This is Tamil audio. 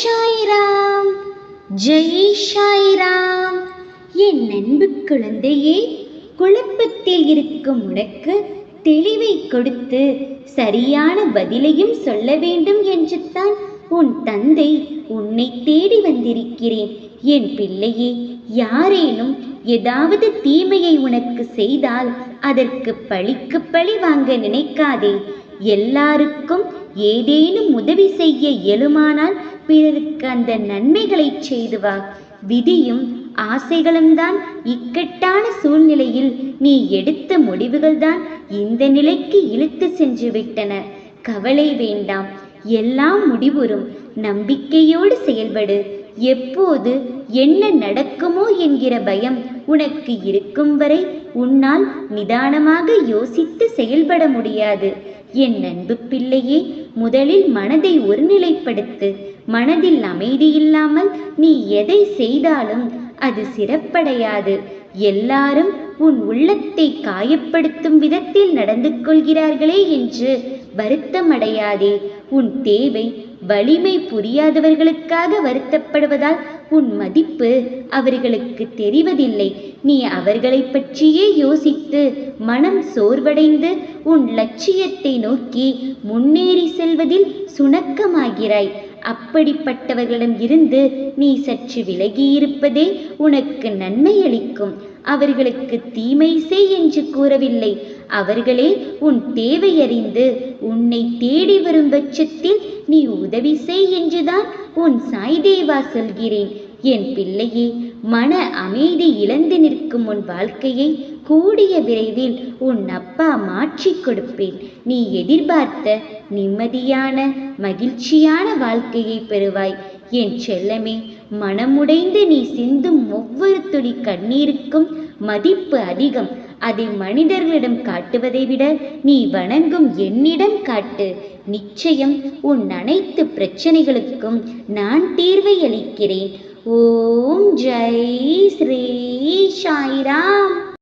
சாய்ராம் ஜெய் ஷாயிராம் என் அன்பு குழந்தையே குழப்பத்தில் இருக்கும் உனக்கு தெளிவை கொடுத்து சரியான பதிலையும் சொல்ல வேண்டும் என்று தான் உன் தந்தை உன்னை தேடி வந்திருக்கிறேன். என் பிள்ளையே யாரேனும் ஏதாவது தீமையை உனக்கு செய்தால் அதற்கு பழிக்கு பழி வாங்க நினைக்காதே. எல்லாருக்கும் ஏதேனும் உதவி செய்ய இயலுமானால் பிறருக்கு அந்த நன்மைகளை செய்து வா விதியும் ஆசைகளும் தான் இக்கட்டான சூழ்நிலையில் நீ எடுத்த முடிவுகள்தான் இந்த நிலைக்கு இழுத்து சென்று விட்டன. கவலை வேண்டாம். எல்லாம் முடிவுறும். நம்பிக்கையோடு செயல்படு. எப்போது என்ன நடக்குமோ என்கிற பயம் உனக்கு இருக்கும் வரை உன்னால் நிதானமாக யோசித்து செயல்பட முடியாது. என் அன்பு பிள்ளையே முதலில் மனதை ஒருநிலைப்படுத்து. மனதில் அமைதி இல்லாமல் நீ எதை செய்தாலும் அது சிறப்படையாது. எல்லாரும் உன் உள்ளத்தை காயப்படுத்தும் விதத்தில் நடந்து கொள்கிறார்களே என்று வருத்தமடையாதே. உன் தேவை வலிமை புரியாதவர்களுக்காக வருத்தப்படுவதால் உன் மதிப்பு அவர்களுக்கு தெரிவதில்லை. நீ அவர்களை பற்றியே யோசித்து மனம் சோர்வடைந்து உன் லட்சியத்தை நோக்கி முன்னேறி செல்வதில் சுணக்கமாகிறாய். அப்படிப்பட்டவர்களிடம் இருந்து நீ சற்று விலகியிருப்பதே உனக்கு நன்மை அளிக்கும். அவர்களுக்கு தீமை செய் என்று கூறவில்லை. அவர்களே உன் தேவையறிந்து உன்னை தேடி வரும் பட்சத்தில் நீ உதவி செய் என்றுதான் உன் சாய்தேவா சொல்கிறேன். என் பிள்ளையே மன அமைதி இழந்து நிற்கும் உன் வாழ்க்கையை கூடிய விரைவில் உன் அப்பா மாற்றிக் கொடுப்பேன். நீ எதிர்பார்த்த நிம்மதியான மகிழ்ச்சியான வாழ்க்கையை பெறுவாய். என் செல்லமே மனமுடைந்து நீ சிந்தும் ஒவ்வொரு துளி கண்ணீருக்கும் மதிப்பு அதிகம். அதை மனிதர்களிடம் காட்டுவதை விட நீ வணங்கும் என்னிடம் காட்டு. நிச்சயம் உன் அனைத்து பிரச்சனைகளுக்கும் நான் தீர்வை அளிக்கிறேன். ஓம் ஜெய் ஸ்ரீ சாய்ராம்.